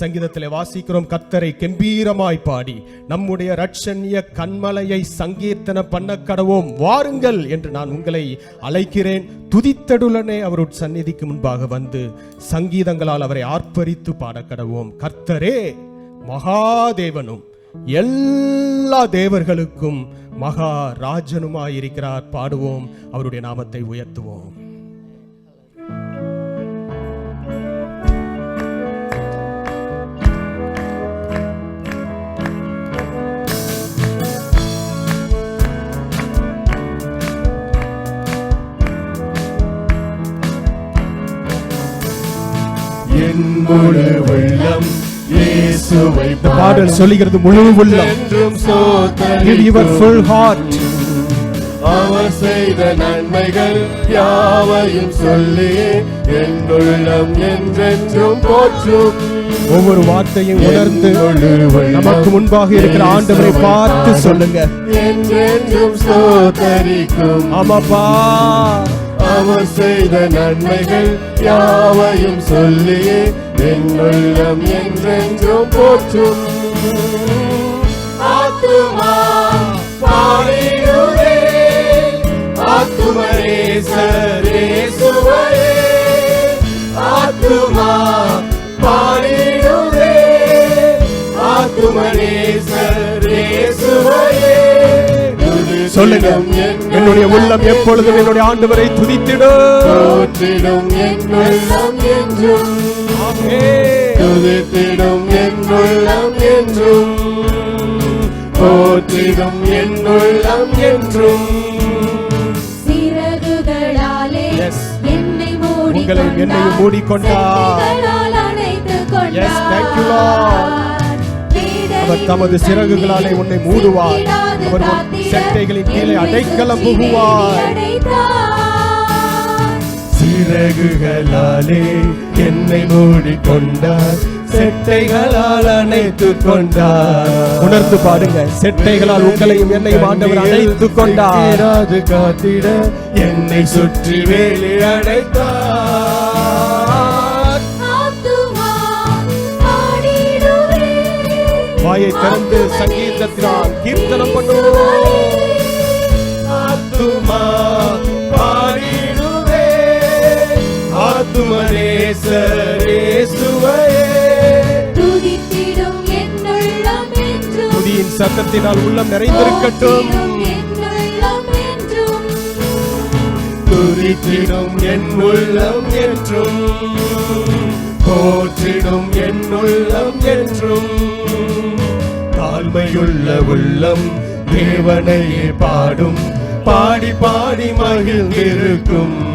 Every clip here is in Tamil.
சங்கீதத்திலே வாசிக்கிறோம் கத்தரை கம்பீரமாய் பாடி நம்முடைய ரட்சண்ய கண்மலையை சங்கீர்த்தன பண்ண கடவோம் வாருங்கள் என்று நான் உங்களை அழைக்கிறேன். துதித்தடுலனே அவருடைய சந்நிதிக்கு முன்பாக வந்து சங்கீதங்களால் அவரை ஆர்ப்பரித்து பாட கடவோம். கர்த்தரே மகாதேவனும் எல்லா தேவர்களுக்கும் மகா ராஜனுமாயிருக்கிறார் பாடுவோம். அவருடைய நாமத்தை உயர்த்துவோம். முழு உள்ளம் இயேசுவை பாடல் சொல்லுகிறது முழு உள்ளம் Give your full heart. அவர் செய்த நன்மைகள் யாவையும் சொல்லி என் உள்ளம் என்றென்றும் போற்றும். ஒவ்வொரு வார்த்தையும் உணர்ந்து நமக்கு முன்பாக இருக்கிற ஆண்டவரை பார்த்து சொல்லுங்க. என்றென்றும் சோதரிக்கும் ஆமாப்பா. அவர் செய்த நன்மைகள் யாவையும் சொல்லியே என் உள்ளம் என்றென்றும் போற்றும். ஆத்துமா பாடிடுவே. ஆத்துமரேசரே சுவையே ஆத்துமா பாடிடுவே. ஆத்துமரேசரே சுவையே சொல்லுங்க என்னுடைய உள்ளம் எப்பொழுதும் என்னுடைய ஆண்டவரை துதித்திடும். போற்றிடும் என் உள்ளம் என்றும். துதித்திடும் என் உள்ளம் என்றும் போற்றிடும் என் உள்ளம் என்றும் சிறகுகளாலே Yes. என்னை மூடிக்கொண்டார். உங்களை என்னையும் மூடிக்கொண்டார். Yes, கொண்டார். thank you, Lord. வேதனை அவர் தமது சிறகுகளாலே உன்னை மூடுவார் அவர் செட்டைகளின் கீழே என்னை அடைக்கலம் புகுவார். சிறகுகளாலே என்னை மூடிக்கொண்டார். செட்டைகளால் அணைத்துக் கொண்டார். உணர்ந்து பாடுங்க. செட்டைகளால் உங்களையும் என்னையும் ஆண்டவர் அழைத்துக் கொண்டார். காத்திட என்னை சுற்றி வேலி அடைத்தார். வாயை திறந்து சங்கீதத்தினால் கீர்த்தனம் பண்ணுவோம். சத்தத்தினால் உள்ளம் நிறைந்திருக்கட்டும். போற்றிடும் துதித்திடும் என் உள்ளம் என்றும். போற்றிடும் என் உள்ளம் என்றும். தாழ்மையுள்ள உள்ளம் தேவனையே பாடும். பாடி பாடி மகிழ்ந்திருக்கும்.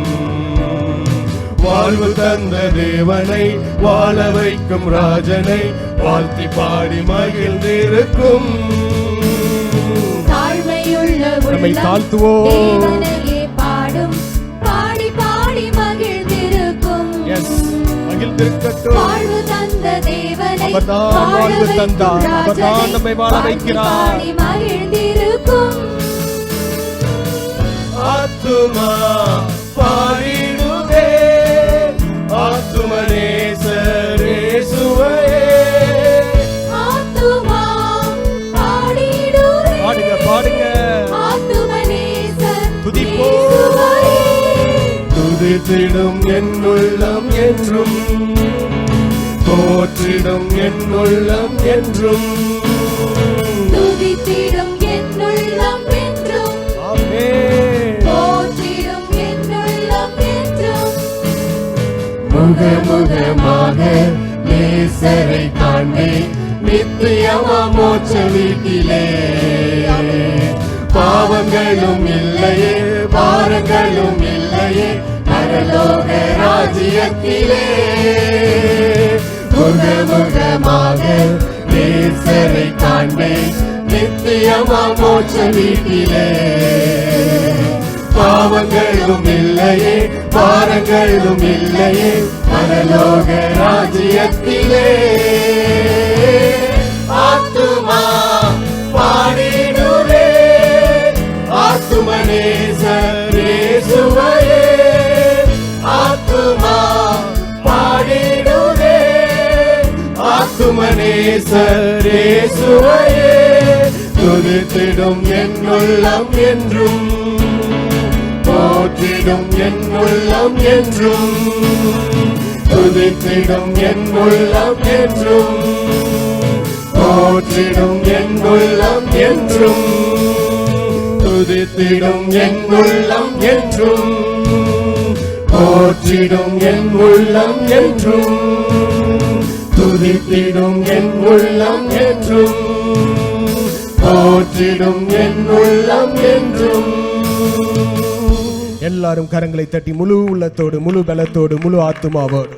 வாழ்வு தந்த தேவனை வாழ வைக்கும் ராஜனை வாழ்த்தி பாடி மகிழ்ந்திருக்கும் நம்மை தாழ்த்துவோம். பாடும் பாடி பாடி மகிழ்ந்திருக்கும் எஸ் மகிழ்ந்திருக்கட்டும் வாழ்வு தந்த தேவனை அவர்தான் வாழ வாழ்வு தந்தார். அவர்தான் நம்மை வாழ வைக்கிறார். பாடி மகிழ்ந்திருக்கும் ஆத்துமா பாடிடுவே துதித்திடும் என் உள்ளம் என்றும். போற்றிடும் என் உள்ளம் என்றும். துதித்திடும் என் உள்ளம் என்றும். போற்றிடும் என் உள்ளம் என்றும். முகமுகமாக நேசரை காண்பேன் நித்தியமா மோட்ச வீட்டிலே. பாவங்களும் இல்லையே பாரங்களும் இல்லையே பரலோக ராஜ்யத்திலே முகமுகமாக நேசரை காண்பேன் நித்தியமா மோட்ச வீட்டிலே பாவங்களும் இல்லையே பாரங்களும் இல்லையே பரலோக ராஜ்யத்திலே ஆத்துமா ஆத்துமனேசர் இயேசுவையே துதித்திடும் என் உள்ளம் என்றும் போற்றிடும் என் உள்ளம் என்றும் துதித்திடும் என் உள்ளம் என்றும் போற்றிடும் என் உள்ளம் என்றும் துதித்திடும் என் உள்ளம் என்றும் போற்றிடும் என் உள்ளம் என்றும் துதித்திடும் என் உள்ளம் என்றும் போற்றிடும் என் உள்ளம் என்றும். எல்லாரும் கரங்களை தட்டி முழு உள்ளத்தோடு முழு பலத்தோடு முழு ஆத்துமாவோடு.